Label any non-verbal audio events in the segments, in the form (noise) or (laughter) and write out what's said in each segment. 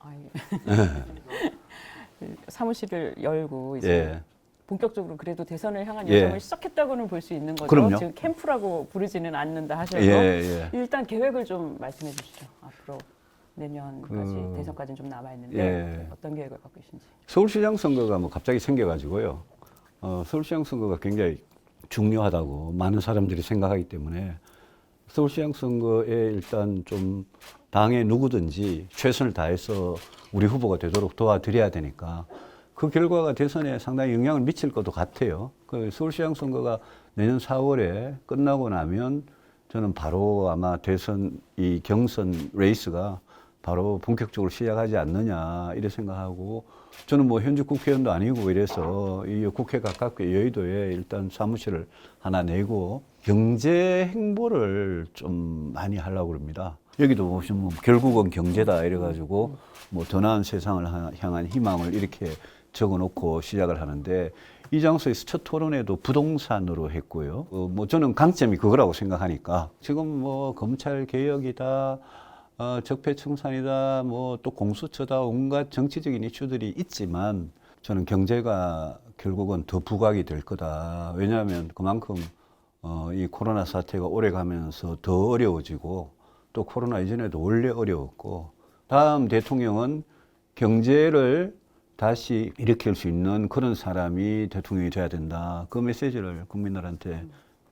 아이. (laughs) 사무실을 열고 이제 예. 본격적으로 그래도 대선을 향한 예. 여정을 시작했다고는 볼 수 있는 거죠. 그럼요. 지금 캠프라고 부르지는 않는다 하셔서 예, 예. 일단 계획을 좀 말씀해 주시죠. 앞으로 내년까지 그- 대선까지는 좀 남아 있는데 예. 어떤 계획을 갖고 계신지. 서울시장 선거가 뭐 갑자기 생겨가지고요. 어, 서울시장 선거가 굉장히 중요하다고 많은 사람들이 생각하기 때문에 서울시장 선거에 일단 좀 당에 누구든지 최선을 다해서 우리 후보가 되도록 도와드려야 되니까 그 결과가 대선에 상당히 영향을 미칠 것도 같아요. 그 서울시장 선거가 내년 4월에 끝나고 나면 저는 바로 아마 대선 이 경선 레이스가 바로 본격적으로 시작하지 않느냐 이래 생각하고 저는 뭐 현직 국회의원도 아니고 이래서 이 국회 가깝게 여의도에 일단 사무실을 하나 내고 경제 행보를 좀 많이 하려고 합니다. 여기도 보시면 뭐 결국은 경제다 이래가지고 뭐 더 나은 세상을 하- 향한 희망을 이렇게 적어놓고 시작을 하는데 이 장소에서 첫 토론회도 부동산으로 했고요. 어, 뭐 저는 강점이 그거라고 생각하니까 지금 뭐 검찰 개혁이다, 어, 적폐청산이다, 뭐 또 공수처다 온갖 정치적인 이슈들이 있지만 저는 경제가 결국은 더 부각이 될 거다. 왜냐하면 그만큼 어, 이 코로나 사태가 오래 가면서 더 어려워지고 또 코로나 이전에도 원래 어려웠고 다음 대통령은 경제를 다시 일으킬 수 있는 그런 사람이 대통령이 돼야 된다. 그 메시지를 국민들한테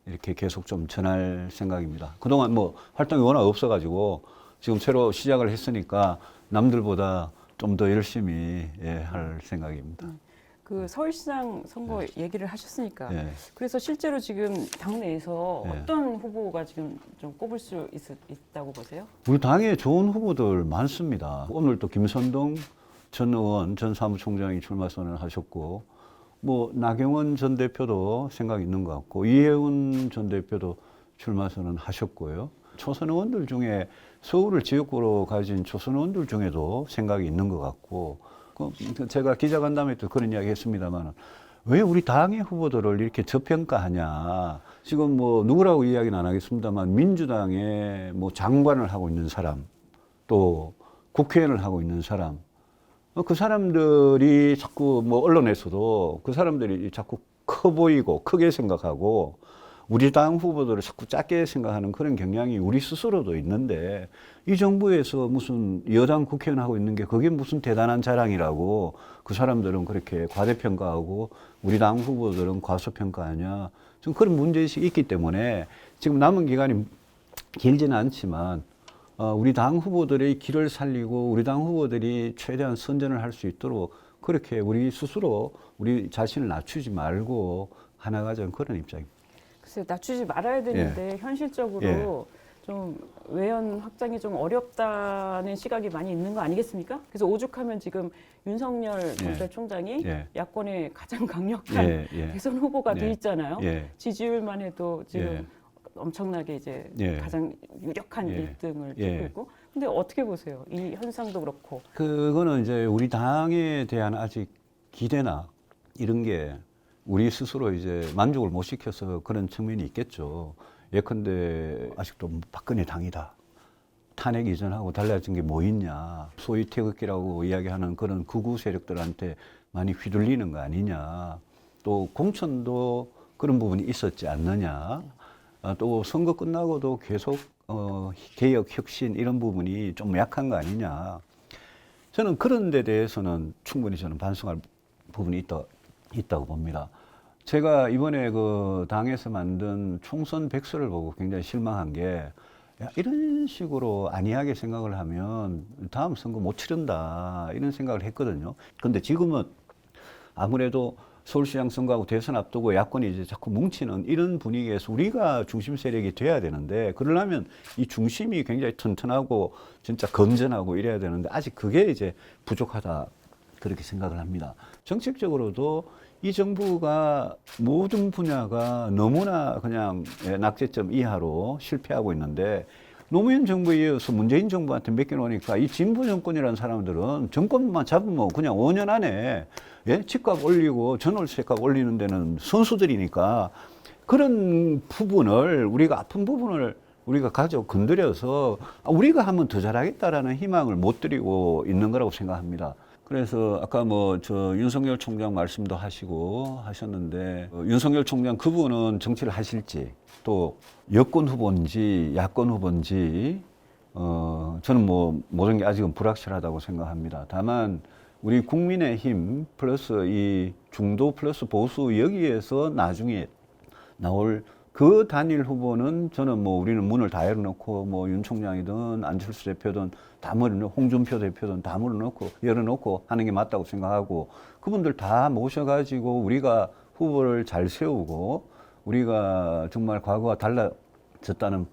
이렇게 계속 좀 전할 생각입니다. 그동안 뭐 활동이 워낙 없어가지고 지금 새로 시작을 했으니까 남들보다 좀 더 열심히 예, 할 생각입니다. 그 서울시장 선거 얘기를 하셨으니까 예. 그래서 실제로 지금 당내에서 예. 어떤 후보가 지금 좀 꼽을 수 있, 있다고 보세요? 우리 당에 좋은 후보들 많습니다. 오늘 또 김선동 전 의원, 전 사무총장이 출마 선언을 하셨고, 뭐 나경원 전 대표도 생각 있는 것 같고, 이혜훈 전 대표도 출마 선언 하셨고요. 초선 의원들 중에 서울을 지역구로 가진 초선 의원들 중에도 생각이 있는 것 같고, 그 제가 기자간담회 때 그런 이야기 했습니다만, 왜 우리 당의 후보들을 이렇게 저평가하냐. 지금 뭐 누구라고 이야기는 안 하겠습니다만, 민주당의 뭐 장관을 하고 있는 사람, 또 국회의원을 하고 있는 사람, 어, 그 사람들이 자꾸 뭐 언론에서도 그 사람들이 자꾸 커 보이고 크게 생각하고 우리 당 후보들을 자꾸 작게 생각하는 그런 경향이 우리 스스로도 있는데 이 정부에서 무슨 여당 국회의원 하고 있는 게 그게 무슨 대단한 자랑이라고 그 사람들은 그렇게 과대평가하고 우리 당 후보들은 과소평가하냐 좀 그런 문제의식이 있기 때문에 지금 남은 기간이 길지는 않지만 어, 우리 당 후보들의 길을 살리고 우리 당 후보들이 최대한 선전을 할 수 있도록 그렇게 우리 스스로 우리 자신을 낮추지 말고 하나가자는 그런 입장입니다. 글쎄요, 낮추지 말아야 되는데 현실적으로 예. 좀 외연 확장이 좀 어렵다는 시각이 많이 있는 거 아니겠습니까? 그래서 오죽하면 지금 윤석열 검찰총장이 예. 야권의 가장 강력한 예, 예, 대선 후보가 돼 예. 있잖아요. 예, 지지율만 해도 지금 예. 엄청나게 이제 예. 가장 유력한 예. 1등을 예. 찍고 있고. 근데 어떻게 보세요? 이 현상도 그렇고. 그거는 이제 우리 당에 대한 아직 기대나 이런 게 우리 스스로 이제 만족을 못 시켜서 그런 측면이 있겠죠. 예컨대 아직도 박근혜 당이다. 탄핵 이전하고 달라진 게 뭐 있냐. 소위 태극기라고 이야기하는 그런 극우 세력들한테 많이 휘둘리는 거 아니냐. 또 공천도 그런 부분이 있었지 않느냐. 아, 또 선거 끝나고도 계속 어, 개혁, 혁신 이런 부분이 좀 약한 거 아니냐. 저는 그런 데 대해서는 충분히 저는 반성할 부분이 있다, 있다고 봅니다. 제가 이번에 그 당에서 만든 총선 백서를 보고 굉장히 실망한 게 야, 이런 식으로 안이하게 생각을 하면 다음 선거 못 치른다 이런 생각을 했거든요. 근데 지금은 아무래도 서울시장 선거하고 대선 앞두고 야권이 이제 자꾸 뭉치는 이런 분위기에서 우리가 중심 세력이 돼야 되는데 그러려면 이 중심이 굉장히 튼튼하고 진짜 건전하고 이래야 되는데 아직 그게 이제 부족하다 그렇게 생각을 합니다. 정책적으로도 이 정부가 모든 분야가 너무나 그냥 예, 낙제점 이하로 실패하고 있는데 노무현 정부에 이어서 문재인 정부한테 맡겨놓으니까 이 진보 정권이라는 사람들은 정권만 잡으면 그냥 5년 안에 예? 집값 올리고 전월세값 올리는 데는 선수들이니까 그런 부분을 우리가 아픈 부분을 우리가 가져 건드려서 아, 우리가 하면 더 잘하겠다라는 희망을 못 드리고 있는 거라고 생각합니다. 그래서 아까 뭐 저 윤석열 총장 말씀도 하시고 하셨는데 어, 윤석열 총장 그분은 정치를 하실지 또 여권 후보인지 야권 후보인지 어 저는 뭐 모든 게 아직은 불확실하다고 생각합니다. 다만 우리 국민의힘 플러스 이 중도 플러스 보수 여기에서 나중에 나올 그 단일 후보는 저는 뭐 우리는 문을 다 열어놓고 뭐 윤 총장이든 안철수 대표든 다 열어놓고 홍준표 대표든 다 열어놓고 열어놓고 하는 게 맞다고 생각하고 그분들 다 모셔가지고 우리가 후보를 잘 세우고 우리가 정말 과거와 달라졌다는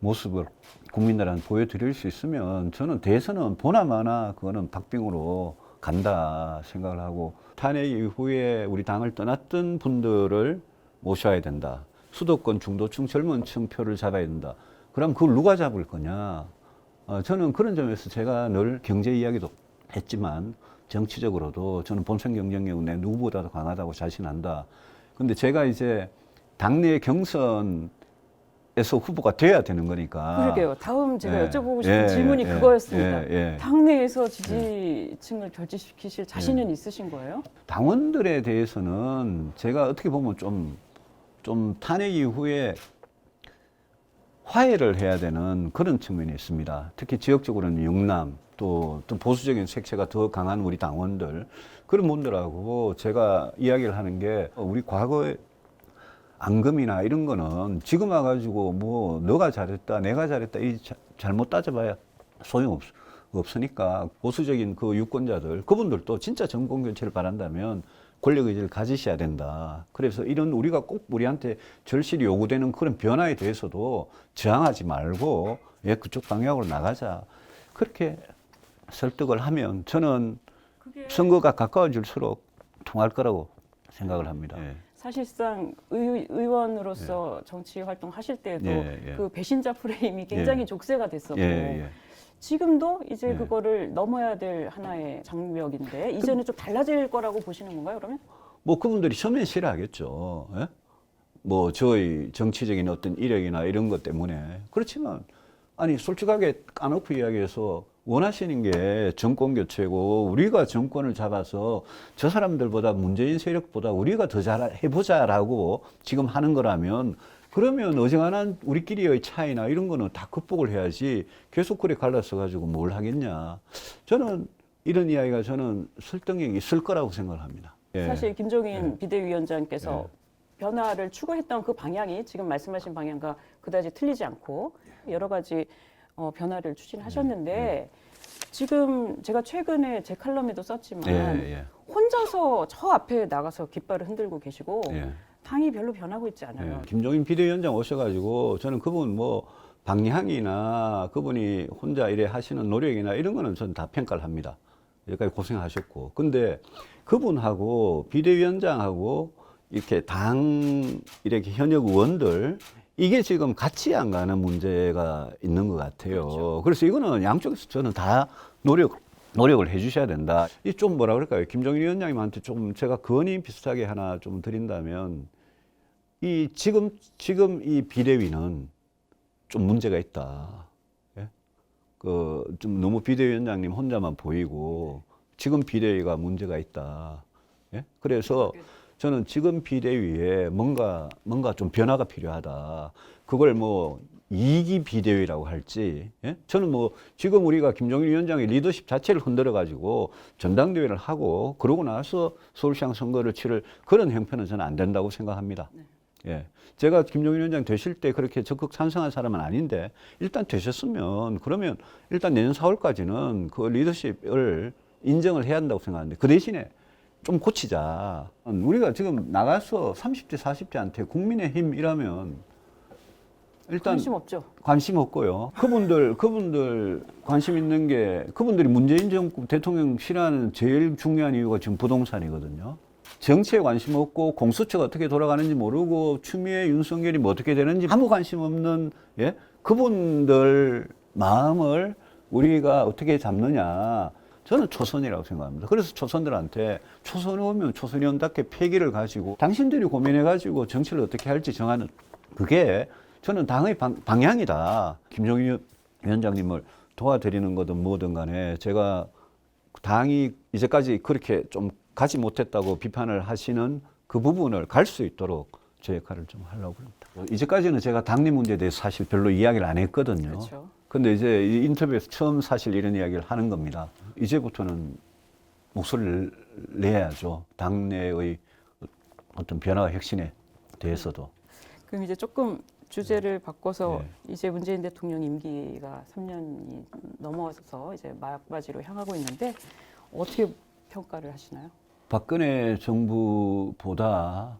모습을 국민들한테 보여드릴 수 있으면 저는 대선은 보나마나 그거는 박빙으로 간다 생각을 하고 탄핵 이후에 우리 당을 떠났던 분들을 모셔야 된다. 수도권 중도층 젊은 층 표를 잡아야 된다. 그럼 그걸 누가 잡을 거냐? 어, 저는 그런 점에서 제가 늘 경제 이야기도 했지만 정치적으로도 저는 본선 경쟁력은 내 누구보다도 강하다고 자신한다. 근데 제가 이제 당내 경선 에서 후보가 돼야 되는 거니까. 그러게요. 다음 제가 예, 여쭤보고 싶은 예, 질문이 예, 그거였습니다. 예, 예. 당내에서 지지층을 결집시키실 자신은 있으신 거예요? 당원들에 대해서는 제가 어떻게 보면 좀, 좀 탄핵 이후에 화해를 해야 되는 그런 측면이 있습니다. 특히 지역적으로는 영남 또, 또 보수적인 색채가 더 강한 우리 당원들 그런 분들하고 제가 이야기를 하는 게 우리 과거에 앙금이나 이런 거는 지금 와가지고 뭐 너가 잘했다 내가 잘했다 이 자- 잘못 따져봐야 소용없 없으니까 보수적인 그 유권자들 그분들도 진짜 정권 교체를 바란다면 권력 의지를 가지셔야 된다. 그래서 이런 우리가 꼭 우리한테 절실히 요구되는 그런 변화에 대해서도 저항하지 말고 예 그쪽 방향으로 나가자. 그렇게 설득을 하면 저는 그게 선거가 가까워질수록 통할 거라고 생각을 합니다. 예. 사실상 의, 의원으로서 정치 활동 하실 때도 예, 예. 그 배신자 프레임이 굉장히 예. 족쇄가 됐었고 예, 예. 지금도 이제 예. 그거를 넘어야 될 하나의 장벽인데 이제는 좀 달라질 거라고 보시는 건가요? 그러면 뭐 그분들이 처음엔 싫어하겠죠. 예? 뭐 저희 정치적인 어떤 이력이나 이런 것 때문에 그렇지만 아니 솔직하게 까놓고 이야기해서 원하시는 게 정권 교체고 우리가 정권을 잡아서 저 사람들보다 문재인 세력보다 우리가 더 잘 해보자라고 지금 하는 거라면 그러면 어지간한 우리끼리의 차이나 이런 거는 다 극복을 해야지 계속 그래 갈라서 가지고 뭘 하겠냐. 저는 이런 이야기가 저는 설득력이 있을 거라고 생각을 합니다. 예. 사실 김종인 비대위원장께서 변화를 추구했던 그 방향이 지금 말씀하신 방향과 그다지 틀리지 않고 여러 가지 어, 변화를 추진하셨는데 지금 제가 최근에 제 칼럼에도 썼지만 예, 예. 혼자서 저 앞에 나가서 깃발을 흔들고 계시고 예. 당이 별로 변하고 있지 않아요. 예. 김종인 비대위원장 오셔가지고 저는 그분 뭐 방향이나 그분이 혼자 이래 하시는 노력이나 이런 거는 저는 다 평가를 합니다. 여기까지 고생하셨고. 근데 그분하고 비대위원장하고 이렇게 당 이렇게 현역 의원들 이게 지금 같이 안 가는 문제가 있는 것 같아요. 그래서 이거는 양쪽에서 저는 다 노력 노력을 해주셔야 된다. 이 좀 뭐라 그럴까요? 김종인 위원장님한테 좀 제가 건의 비슷하게 하나 좀 드린다면 이 지금 지금 이 비대위는 좀 문제가 있다. 예? 그좀 너무 비대위원장님 혼자만 보이고 지금 비대위가 문제가 있다. 예? 그래서 저는 지금 비대위에 뭔가 뭔가 좀 변화가 필요하다. 그걸 뭐 이기 비대위라고 할지, 예? 저는 뭐 지금 우리가 김종인 위원장의 리더십 자체를 흔들어 가지고 전당대회를 하고 그러고 나서 서울시장 선거를 치를 그런 형편은 저는 안 된다고 생각합니다. 예. 제가 김종인 위원장 되실 때 그렇게 적극 찬성한 사람은 아닌데 일단 되셨으면 그러면 일단 내년 4월까지는 그 리더십을 인정을 해야 한다고 생각하는데 그 대신에 좀 고치자. 우리가 지금 나가서 30대, 40대한테 국민의힘 이라면 일단 관심 없죠. 관심 없고요. 그분들 그분들 관심 있는 게 그분들이 문재인 정부 대통령 싫어하는 제일 중요한 이유가 지금 부동산이거든요. 정치에 관심 없고 공수처가 어떻게 돌아가는지 모르고 추미애 윤석열이 뭐 어떻게 되는지 아무 관심 없는 예 그분들 마음을 우리가 어떻게 잡느냐 저는 초선이라고 생각합니다. 그래서 초선들한테 초선 오면 초선 의원답게 패기를 가지고 당신들이 고민해 가지고 정치를 어떻게 할지 정하는 그게 저는 당의 방, 방향이다. 김종인 위원장님을 도와드리는 거든 뭐든 간에 제가 당이 이제까지 그렇게 좀 가지 못했다고 비판을 하시는 그 부분을 갈 수 있도록 제 역할을 좀 하려고 합니다. 이제까지는 제가 당내 문제에 대해서 사실 별로 이야기를 안 했거든요. 그렇죠. 근데 이제 이 인터뷰에서 처음 사실 이런 이야기를 하는 겁니다. 이제부터는 목소리를 내야죠. 당내의 어떤 변화와 혁신에 대해서도. 그럼 이제 조금 주제를 바꿔서 네. 이제 문재인 대통령 임기가 3년이 넘어서 이제 막바지로 향하고 있는데 어떻게 평가를 하시나요? 박근혜 정부보다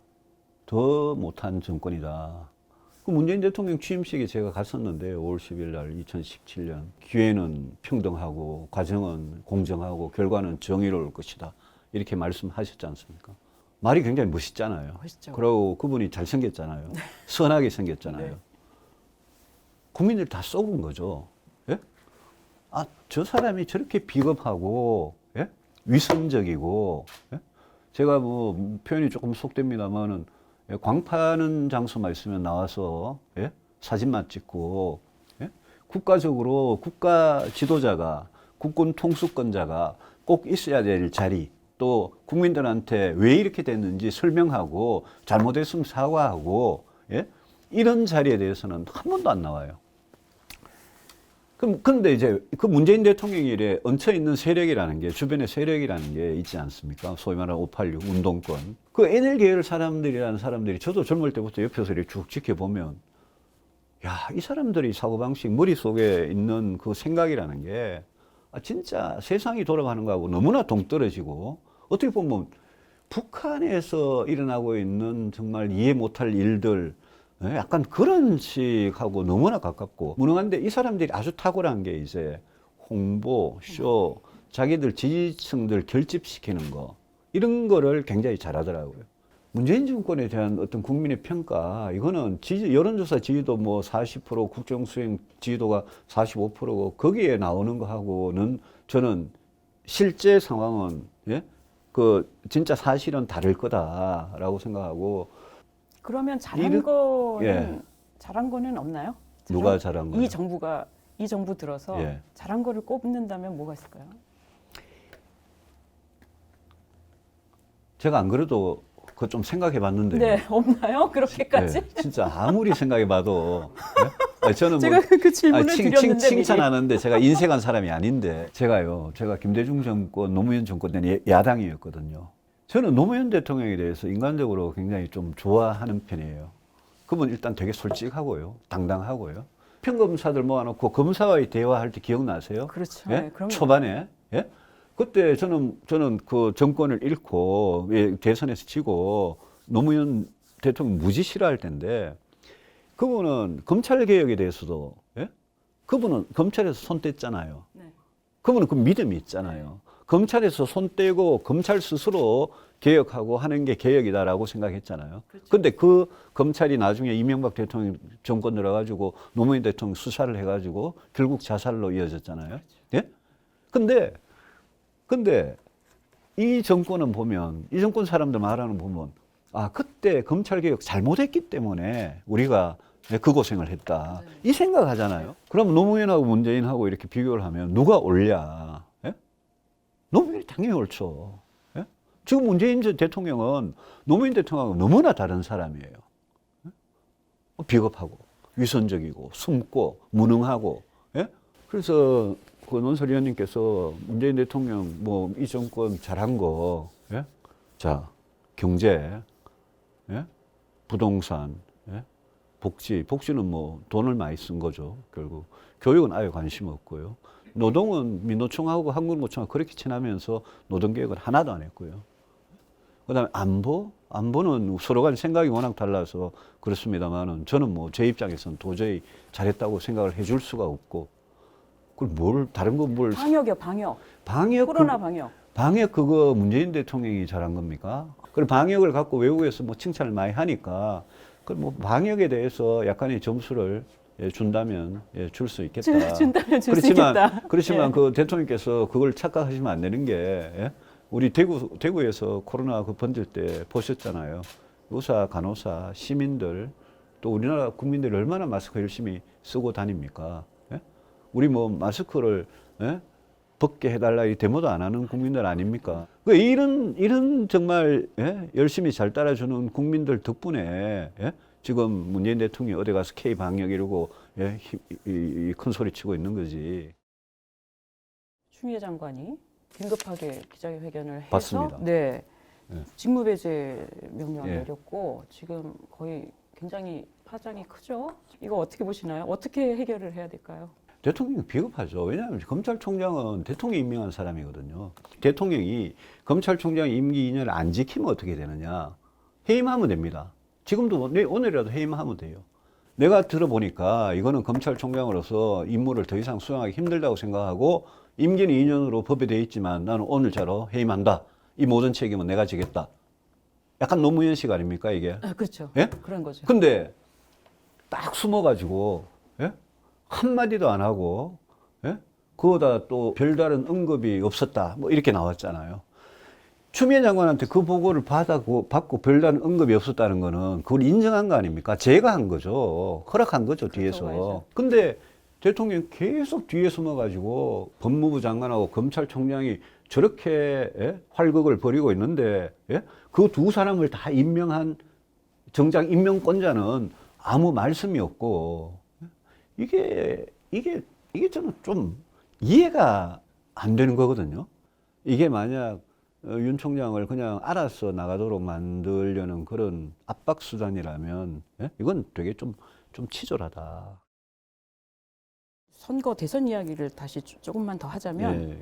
더 못한 정권이다. 그 문재인 대통령 취임식에 제가 갔었는데 5월 10일 날 2017년 기회는 평등하고 과정은 공정하고 결과는 정의로울 것이다. 이렇게 말씀하셨지 않습니까? 말이 굉장히 멋있잖아요. 멋있죠. 그리고 그분이 잘생겼잖아요. 선하게 생겼잖아요. 네. 국민들 다 쏘은 거죠. 예? 아, 저 사람이 저렇게 비겁하고, 예? 위선적이고, 예? 제가 뭐 표현이 조금 속됩니다만은 예, 광파는 장소만 있으면 나와서 예? 사진만 찍고 예? 국가적으로 국가 지도자가 국군 통수권자가 꼭 있어야 될 자리 또 국민들한테 왜 이렇게 됐는지 설명하고 잘못했으면 사과하고 예? 이런 자리에 대해서는 한 번도 안 나와요. 그럼 근데 이제 그 문재인 대통령이 이래 얹혀 있는 세력이라는 게 주변에 세력이라는 게 있지 않습니까? 소위 말하는 586 운동권. 그 NL 계열 사람들이라는 사람들이 저도 젊을 때부터 옆에서 이렇게 쭉 지켜보면 야, 이 사람들이 사고방식, 머릿속에 있는 그 생각이라는 게 아, 진짜 세상이 돌아가는 거하고 너무나 동떨어지고 어떻게 보면 북한에서 일어나고 있는 정말 이해 못할 일들 예, 약간 그런 식하고 너무나 가깝고 무능한데 이 사람들이 아주 탁월한 게 이제 홍보, 쇼, 자기들 지지층들 결집시키는 거 이런 거를 굉장히 잘하더라고요. 문재인 정권에 대한 어떤 국민의 평가 이거는 지지, 여론조사 지지도 뭐 40% 국정 수행 지지도가 45%고 거기에 나오는 거하고는 저는 실제 상황은 예? 그 진짜 사실은 다를 거다라고 생각하고 그러면 잘한 이르- 거는 예. 잘한 거는 없나요? 누가 잘한- 거예요? 이 정부가 이 정부 들어서 예. 잘한 거를 꼽는다면 뭐가 있을까요? 제가 안 그래도 그거 좀 생각해 봤는데 네, 없나요? 그렇게까지? 예, 진짜 아무리 생각해 봐도 예? 아니, 저는 제가 그- 그 질문을 아니, 칭, 칭, 드렸는데 미리. 칭찬하는데 제가 인색한 사람이 아닌데 제가요 제가 김대중 정권 노무현 정권 때는 예- 야당이었거든요 저는 노무현 대통령에 대해서 인간적으로 굉장히 좀 좋아하는 편이에요 그분 일단 되게 솔직하고요 당당하고요 평검사들 모아놓고 검사와의 대화할 때 기억나세요? 그렇죠. 예? 네. 초반에 예? 그때 저는 저는 그 정권을 잃고 예, 대선에서 지고 노무현 대통령 무지 싫어할 텐데 그분은 검찰 개혁에 대해서도 예? 그분은 검찰에서 손 뗐잖아요. 네. 그분은 그 믿음이 있잖아요. 검찰에서 손 떼고 검찰 스스로 개혁하고 하는 게 개혁이다라고 생각했잖아요. 근데 그 검찰이 나중에 이명박 대통령 정권 들어가지고 노무현 대통령 수사를 해가지고 결국 자살로 이어졌잖아요. 예? 근데, 근데 이 정권은 보면, 이 정권 사람들 말하는 거 보면, 아, 그때 검찰 개혁 잘못했기 때문에 우리가 그 고생을 했다. 이 생각 하잖아요. 그럼 노무현하고 문재인하고 이렇게 비교를 하면 누가 옳냐? 예? 노무현이 당연히 옳죠. 예? 지금 문재인 전 대통령은 노무현 대통령하고 너무나 다른 사람이에요. 예? 비겁하고 위선적이고 숨고 무능하고 예? 그래서 그 논설 위원님께서 문재인 대통령 뭐 이 정권 잘한 거 예? 자 경제 예? 부동산 예? 복지 복지는 뭐 돈을 많이 쓴 거죠 결국 교육은 아예 관심 없고요 노동은 민노총하고 한국노총하고 그렇게 친하면서 노동 개혁을 하나도 안 했고요 그 다음에 안보 안보는 서로 간 생각이 워낙 달라서 그렇습니다만은 저는 뭐 제 입장에서는 도저히 잘했다고 생각을 해줄 수가 없고 그걸 뭘 다른 거뭘 방역이요, 방역. 방역 코로나 그, 방역. 방역 그거 문재인 대통령이 잘한 겁니까? 그리고 방역을 갖고 외국에서 뭐 칭찬을 많이 하니까 그뭐 방역에 대해서 약간의 점수를 예, 준다면 예, 줄 수 있겠다. 준- 준다면 줄수 그렇지만 있겠다. 그렇지만 예. 그 대통령께서 그걸 착각하시면 안 되는 게 예? 우리 대구 대구에서 코로나 그 번질 때 보셨잖아요. 의사, 간호사, 시민들 또 우리나라 국민들이 얼마나 마스크 열심히 쓰고 다닙니까? 예? 우리 뭐 마스크를 예? 벗게 해달라 이 데모도 안 하는 국민들 아닙니까? 그 이런 이런 정말 예? 열심히 잘 따라주는 국민들 덕분에 예? 지금 문재인 대통령이 어디 가서 K 방역 이러고 예? 큰 소리 치고 있는 거지. 추미애 장관이 긴급하게 기자회견을 해서 봤습니다. 네. 네. 직무배제 명령을 예. 내렸고 지금 거의 굉장히 파장이 크죠. 이거 어떻게 보시나요? 어떻게 해결을 해야 될까요? 대통령이 비겁하죠. 왜냐하면 검찰총장은 대통령이 임명한 사람이거든요. 대통령이 검찰총장 임기 2년을 안 지키면 어떻게 되느냐. 해임하면 됩니다. 지금도 뭐 내- 오늘이라도 해임하면 돼요. 내가 들어보니까 이거는 검찰총장으로서 임무를 더 이상 수행하기 힘들다고 생각하고 임기는 2년으로 법에 되어 있지만 나는 오늘자로 해임한다. 이 모든 책임은 내가 지겠다. 약간 노무현 식 아닙니까 이게? 아, 그렇죠. 예? 그런 거죠. 근데 딱 숨어가지고 예? 한 마디도 안 하고 예? 그거다 또 별다른 언급이 없었다 뭐 이렇게 나왔잖아요. 추미애 장관한테 그 보고를 받고, 받고 별다른 언급이 없었다는 거는 그걸 인정한 거 아닙니까? 제가 한 거죠. 허락한 거죠, 뒤에서. 봐야죠. 근데 대통령 계속 뒤에 숨어가지고 법무부 장관하고 검찰총장이 저렇게 예? 활극을 벌이고 있는데 예? 그 두 사람을 다 임명한 정장 임명권자는 아무 말씀이 없고 이게 이게 이게 저는 좀 이해가 안 되는 거거든요. 이게 만약 어, 윤 총장을 그냥 알아서 나가도록 만들려는 그런 압박 수단이라면 예? 이건 되게 좀 좀 치졸하다. 선거 대선 이야기를 다시 조- 조금만 더 하자면 예.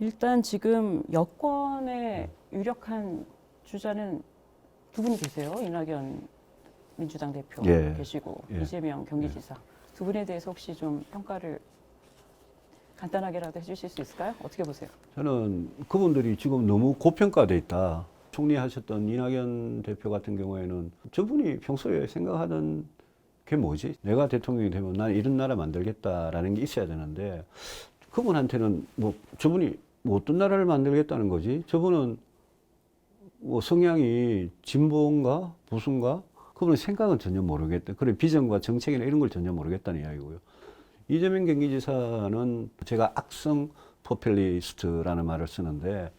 일단 지금 여권의 유력한 주자는 두 분이 계세요. 이낙연 민주당 대표 예. 계시고 예. 이재명 경기지사 두 분에 대해서 혹시 좀 평가를 간단하게라도 해주실 수 있을까요? 어떻게 보세요? 저는 그분들이 지금 너무 고평가돼 있다. 총리하셨던 이낙연 대표 같은 경우에는 저분이 평소에 생각하던 게 뭐지? 내가 대통령이 되면 난 이런 나라 만들겠다라는 게 있어야 되는데 그분한테는 뭐 저분이 뭐 어떤 나라를 만들겠다는 거지? 저분은 뭐 성향이 진보인가 보수인가? 그분은 생각은 전혀 모르겠다. 그래 비전과 정책이나 이런 걸 전혀 모르겠다는 이야기고요. 이재명 경기지사는 제가 악성 포퓰리스트라는 말을 쓰는데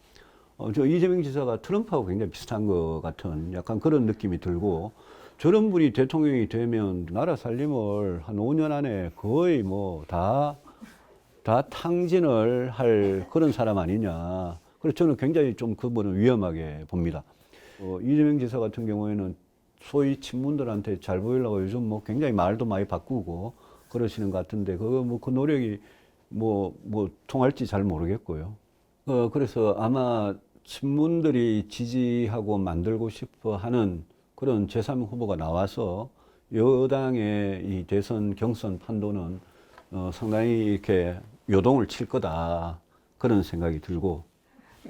어, 저 이재명 지사가 트럼프하고 굉장히 비슷한 것 같은 약간 그런 느낌이 들고 저런 분이 대통령이 되면 나라 살림을 한 5년 안에 거의 뭐 다 다 탕진을 할 그런 사람 아니냐. 그래서 저는 굉장히 좀 그분을 위험하게 봅니다. 어, 이재명 지사 같은 경우에는 소위 친문들한테 잘 보이려고 요즘 뭐 굉장히 말도 많이 바꾸고 그러시는 것 같은데 그거 뭐그 노력이 뭐뭐 통할지 잘 모르겠고요. 어 그래서 아마 친문들이 지지하고 만들고 싶어 하는 그런 제3 후보가 나와서 여당의 이 대선 경선 판도는 어 상당히 이렇게 요동을 칠 거다 그런 생각이 들고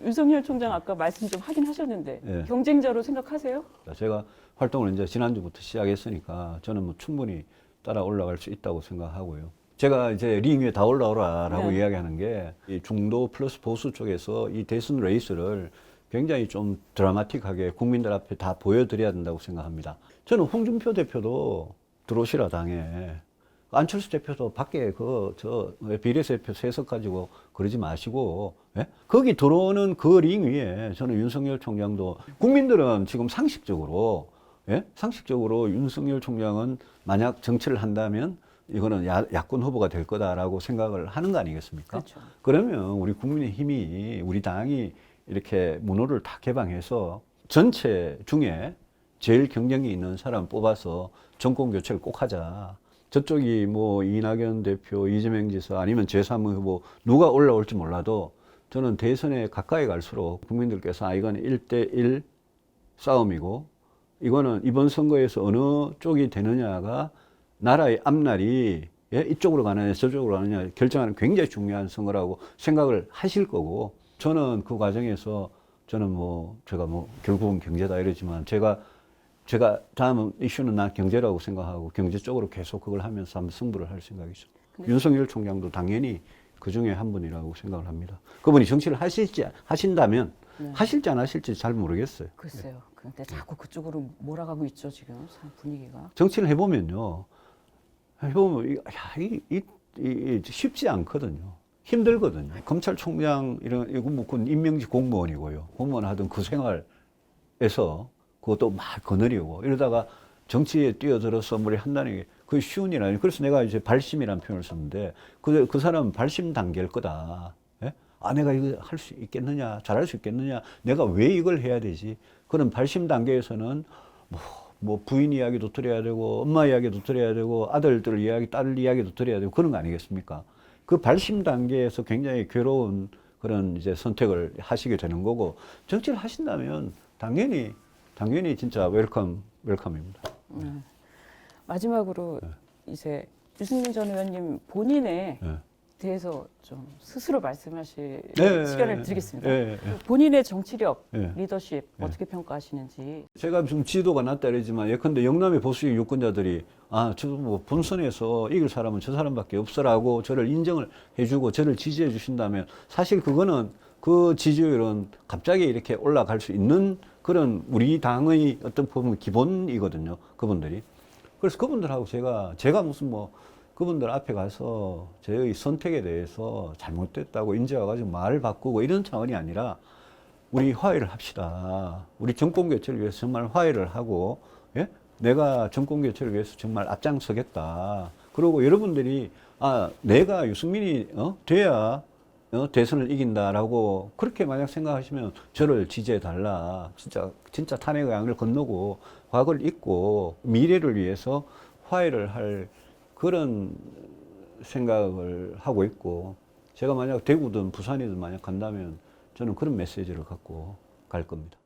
윤석열 총장 아까 말씀 좀 하긴 하셨는데 예. 경쟁자로 생각하세요? 제가 활동을 이제 지난주부터 시작했으니까 저는 뭐 충분히 따라 올라갈 수 있다고 생각하고요. 제가 이제 링 위에 다 올라오라라고 네. 이야기하는 게 이 중도 플러스 보수 쪽에서 이 대선 레이스를 굉장히 좀 드라마틱하게 국민들 앞에 다 보여드려야 된다고 생각합니다. 저는 홍준표 대표도 들어오시라 당에 안철수 대표도 밖에 그 저 비례대표 세석 가지고 그러지 마시고 예? 거기 들어오는 그 링 위에 저는 윤석열 총장도 국민들은 지금 상식적으로 예? 상식적으로 윤석열 총장은 만약 정치를 한다면 이거는 야, 야권 후보가 될 거다라고 생각을 하는 거 아니겠습니까? 그렇죠. 그러면 우리 국민의 힘이 우리 당이 이렇게 문호를 다 개방해서 전체 중에 제일 경쟁이 있는 사람 뽑아서 정권 교체를 꼭 하자. 저쪽이 뭐 이낙연 대표, 이재명 지사 아니면 제3 후보 누가 올라올지 몰라도 저는 대선에 가까이 갈수록 국민들께서 아 이건 1대1 싸움이고 이거는 이번 선거에서 어느 쪽이 되느냐가 나라의 앞날이 예? 이쪽으로 가느냐 저쪽으로 가느냐 결정하는 굉장히 중요한 선거라고 생각을 하실 거고 저는 그 과정에서 저는 뭐 제가 뭐 결국은 경제다 이러지만 제가 제가 다음 이슈는 난 경제라고 생각하고 경제 쪽으로 계속 그걸 하면서 한번 승부를 할 생각이죠. 근데- 윤석열 총장도 당연히 그 중에 한 분이라고 생각을 합니다. 그분이 정치를 하실지 하신다면 네. 하실지 안 하실지 잘 모르겠어요. 글쎄요. 그 근데 자꾸 그쪽으로 몰아가고 있죠 지금 사- 분위기가. 정치를 해보면요. 해보면, 이- 야, 이, 이, 이, 이 쉽지 않거든요. 힘들거든요. 검찰총장, 이런, 이거 뭐, 그 임명직 공무원이고요. 공무원 하던 그 생활에서 그것도 막 거느리고 이러다가 정치에 뛰어들어서 뭘 한다는 게 그게 쉬운 일 아니에요. 그래서 내가 이제 발심이라는 표현을 썼는데 그, 그 사람은 발심 단계일 거다. 예? 아, 내가 이거 할 수 있겠느냐, 잘할 수 있겠느냐, 내가 왜 이걸 해야 되지? 그런 발심 단계에서는 뭐, 뭐 부인 이야기도 들어야 되고, 엄마 이야기도 들어야 되고, 아들들 이야기, 딸 이야기도 들어야 되고, 그런 거 아니겠습니까? 그 발심 단계에서 굉장히 괴로운 그런 이제 선택을 하시게 되는 거고, 정치를 하신다면 당연히, 당연히 진짜 웰컴, 웰컴입니다. 음. 마지막으로 네. 이제 유승민 전 의원님 본인에 예. 대해서 좀 스스로 말씀하실 네, 시간을 드리겠습니다. 예, 예. 본인의 정치력, 예. 리더십 예. 어떻게 평가하시는지. 제가 지금 지도가 낮다 이러지만 예컨대 영남의 보수적 유권자들이 아, 저뭐 본선에서 이길 사람은 저 사람밖에 없어라고 저를 인정을 해주고 저를 지지해 주신다면 사실 그거는 그 지지율은 갑자기 이렇게 올라갈 수 있는 그런 우리 당의 어떤 보면 기본이거든요. 그분들이. 그래서 그분들하고 제가 제가 무슨 뭐 그분들 앞에 가서 저의 선택에 대해서 잘못됐다고 인정해가지고 말을 바꾸고 이런 차원이 아니라 우리 화해를 합시다. 우리 정권 교체를 위해서 정말 화해를 하고, 예? 내가 정권 교체를 위해서 정말 앞장서겠다. 그리고 여러분들이, 아, 내가 유승민이, 어, 돼야, 어, 대선을 이긴다라고 그렇게 만약 생각하시면 저를 지지해 달라. 진짜, 진짜 탄핵의 양을 건너고 과거를 잊고 미래를 위해서 화해를 할 그런 생각을 하고 있고 제가 만약 대구든 부산이든 만약 간다면 저는 그런 메시지를 갖고 갈 겁니다.